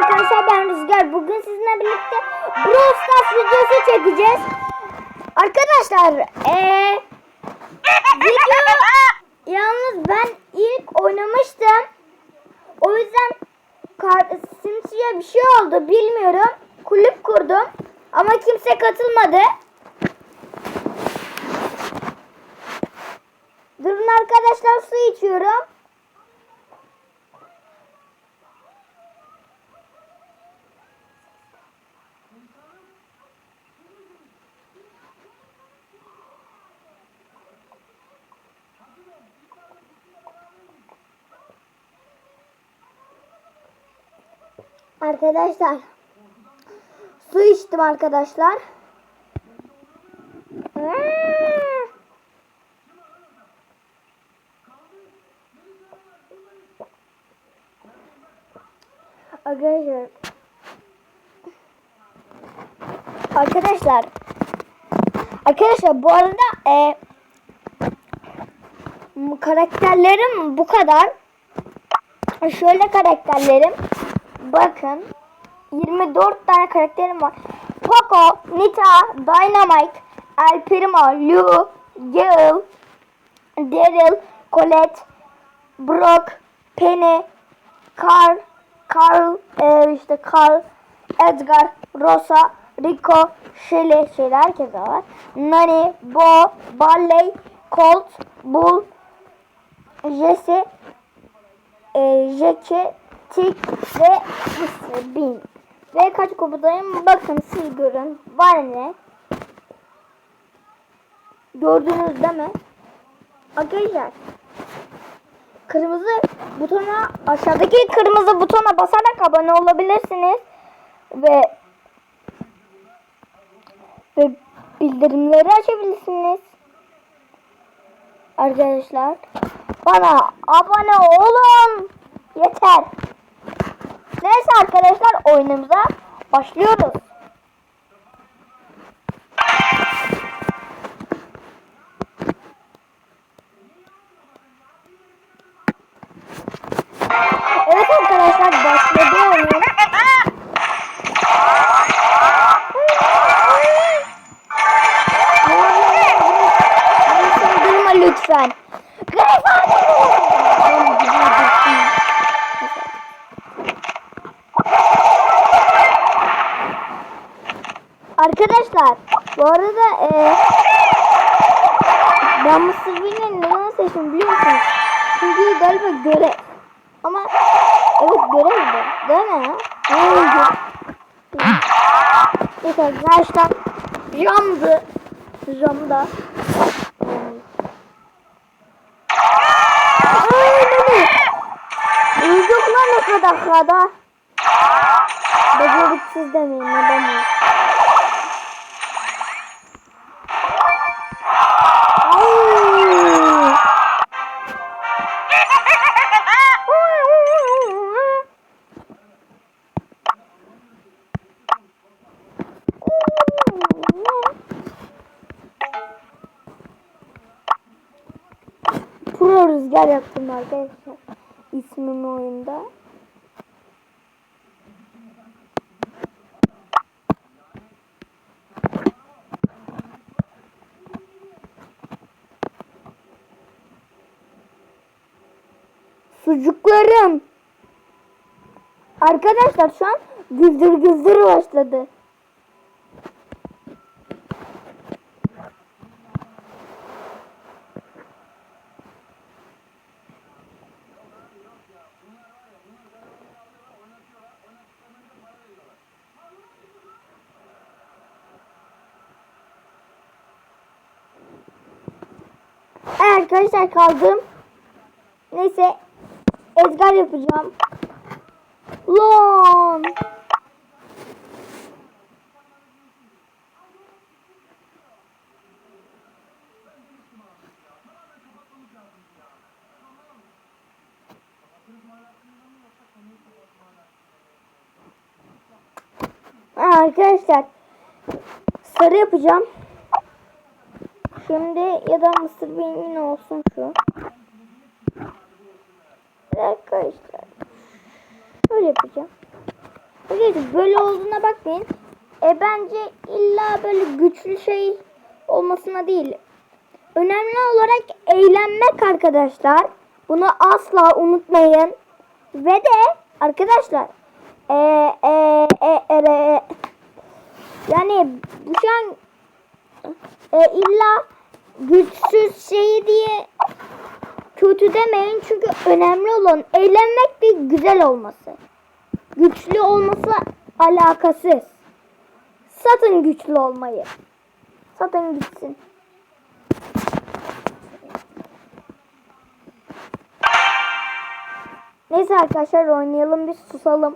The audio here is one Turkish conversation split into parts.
arkadaşlar ben Rüzgar. Bugün sizinle birlikte Brawl Stars videosu çekeceğiz. Arkadaşlar eee video yalnız ben ilk oynamıştım. O yüzden kar, simsiyah bir şey oldu bilmiyorum. Kulüp kurdum ama kimse katılmadı. Durun arkadaşlar su içiyorum. Arkadaşlar su içtim arkadaşlar. Arkadaşlar Arkadaşlar Arkadaşlar bu arada e, karakterlerim bu kadar. Şöyle karakterlerim. Bakın 24 tane karakterim var. Poco, Nita, Dynamite, El Primo, Lu, Gale, Daryl, Colette, Brock, Penny, Carl, Carl, e, işte Carl, Edgar, Rosa, Rico, Shelly, Shelly herkese var. Nani, Bo, Barley, Colt, Bull, Jesse, e, Jackie, Tick ve Mr. Bean. Ve kaç kupudayım bakın siz görün. Var ne? Gördünüz değil mi? Arkadaşlar kırmızı butona aşağıdaki kırmızı butona basarak abone olabilirsiniz ve ve bildirimleri açabilirsiniz. Arkadaşlar bana abone olun. Yeter. Neyse arkadaşlar oyunumuza başlıyoruz. Arada e, ben Mısır Bey'in neden seçtim biliyor musunuz? Çünkü galiba görev. Ama evet görevdi. Değil mi ya? Neydi? Neyse arkadaşlar camdı. Camda. Uyuduk lan o kadar kadar. Beceriksiz demeyin neden arkadaşlar. İsmimi oyunda. Sucuklarım. Arkadaşlar şu an güldür güldür başladı. Arkadaşlar kaldım. Neyse Edgar yapacağım. Lan. Arkadaşlar sarı yapacağım. Şimdi ya da mısır beyin olsun şu. Arkadaşlar. Böyle yapacağım. Arkadaşlar böyle olduğuna bakmayın. E bence illa böyle güçlü şey olmasına değil. Önemli olarak eğlenmek arkadaşlar. Bunu asla unutmayın. Ve de arkadaşlar e, e, e, e, e, yani bu şu an e, illa güçsüz şeyi diye kötü demeyin çünkü önemli olan eğlenmek ve güzel olması. Güçlü olması alakasız. Satın güçlü olmayı. Satın gitsin. Neyse arkadaşlar oynayalım bir susalım.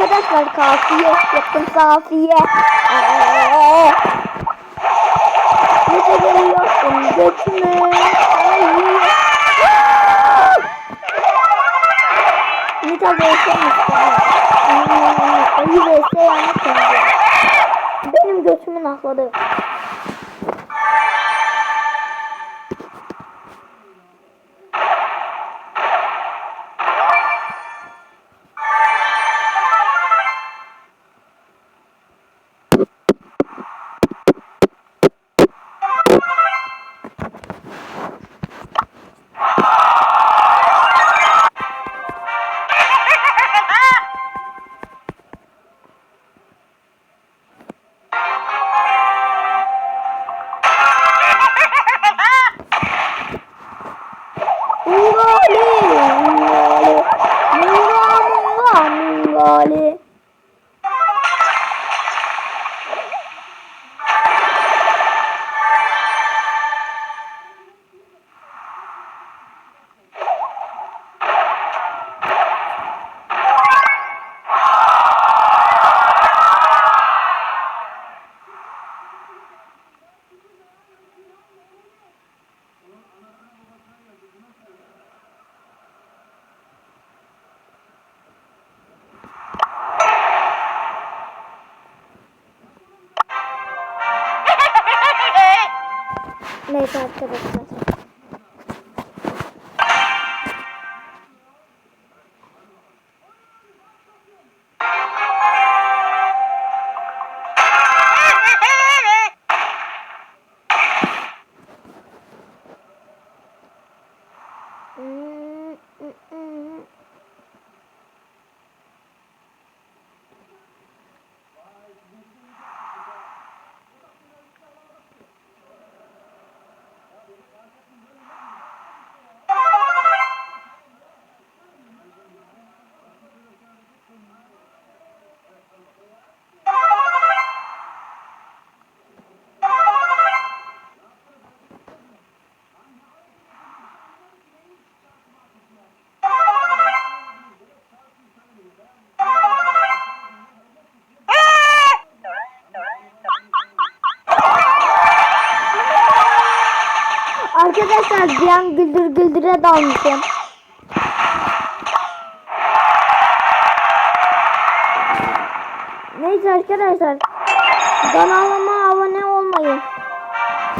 Arkadaşlar kafiye yaptım kafiye. Ne geliyorsun götüme. Nita vs Ayı. Benim götümün ahladı. Neyse arkadaşlar. Arkadaşlar bir an güldür güldüre dalmışım. Neyse arkadaşlar. Kanalıma abone olmayı.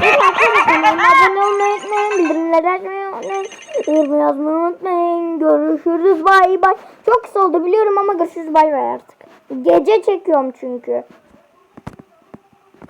Evet arkadaşlar kanalıma abone olmayı unutmayın. Bildirimleri açmayı unutmayın. Yorum yazmayı unutmayın. Görüşürüz bay bay. Çok kısa oldu biliyorum ama görüşürüz bay bay artık. Gece çekiyorum çünkü.